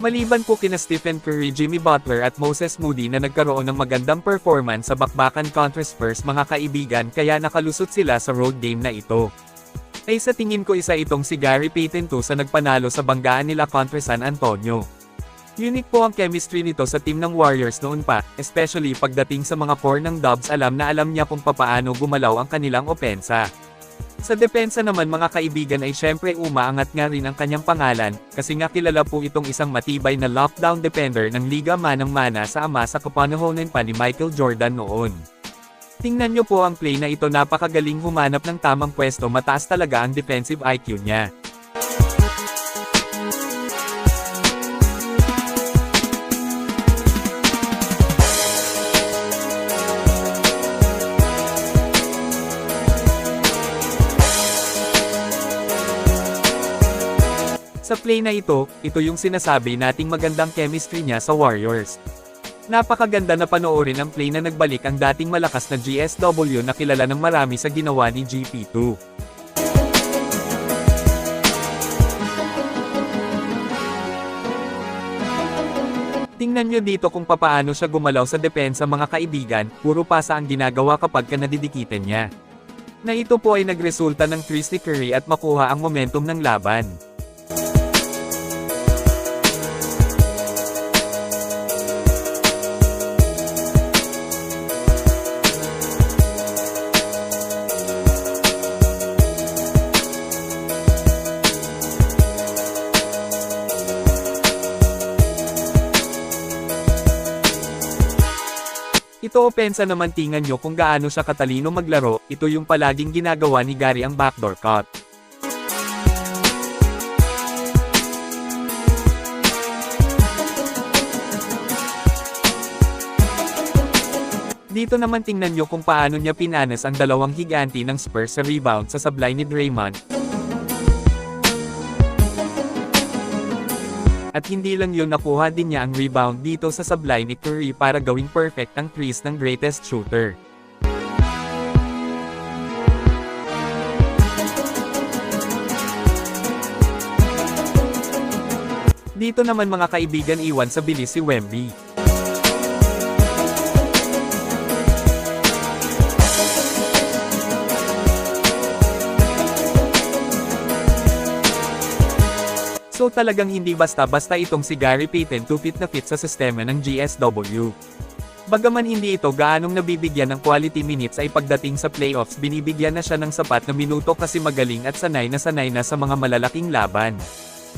Maliban po kina Stephen Curry, Jimmy Butler at Moses Moody na nagkaroon ng magandang performance sa bakbakan contra Spurs mga kaibigan kaya nakalusot sila sa road game na ito. Ay sa tingin ko isa itong si Gary Payton 2 sa nagpanalo sa banggaan nila contra San Antonio. Unique po ang chemistry nito sa team ng Warriors noon pa, especially pagdating sa mga core ng Dubs alam na alam niya kung papaano gumalaw ang kanilang opensa. Sa depensa naman mga kaibigan ay syempre umaangat nga rin ang kanyang pangalan, kasi nga kilala po itong isang matibay na lockdown defender ng liga manang-mana sa ama sa kapanahonan pa ni Michael Jordan noon. Tingnan nyo po ang play na ito napakagaling humanap ng tamang pwesto mataas talaga ang defensive IQ niya. Sa play na ito, ito yung sinasabi nating magandang chemistry niya sa Warriors. Napakaganda na panoorin ang play na nagbalik ang dating malakas na GSW na kilala ng marami sa ginawa ni GP2. Tingnan nyo dito kung papaano siya gumalaw sa depensa mga kaibigan, puro pasa ang ginagawa kapag ka nadidikitan niya. Na ito po ay nagresulta ng twist ni Curry at makuha ang momentum ng laban. Ito opensa naman tingnan nyo kung gaano siya katalino maglaro, ito yung palaging ginagawa ni Gary ang backdoor cut. Dito naman tingnan nyo kung paano niya pinanas ang dalawang higanti ng Spurs sa rebound sa sablay ni Draymond, At hindi lang yun nakuha din niya ang rebound dito sa sablay ni Curry para gawing perfect ang threes ng greatest shooter. Dito naman mga kaibigan iwan sa bilis si Wemby. So talagang hindi basta-basta itong si Gary Payton to fit na fit sa sistema ng GSW. Bagaman hindi ito gaanong nabibigyan ng quality minutes ay pagdating sa playoffs binibigyan na siya ng sapat na minuto kasi magaling at sanay na sanay na sa mga malalaking laban.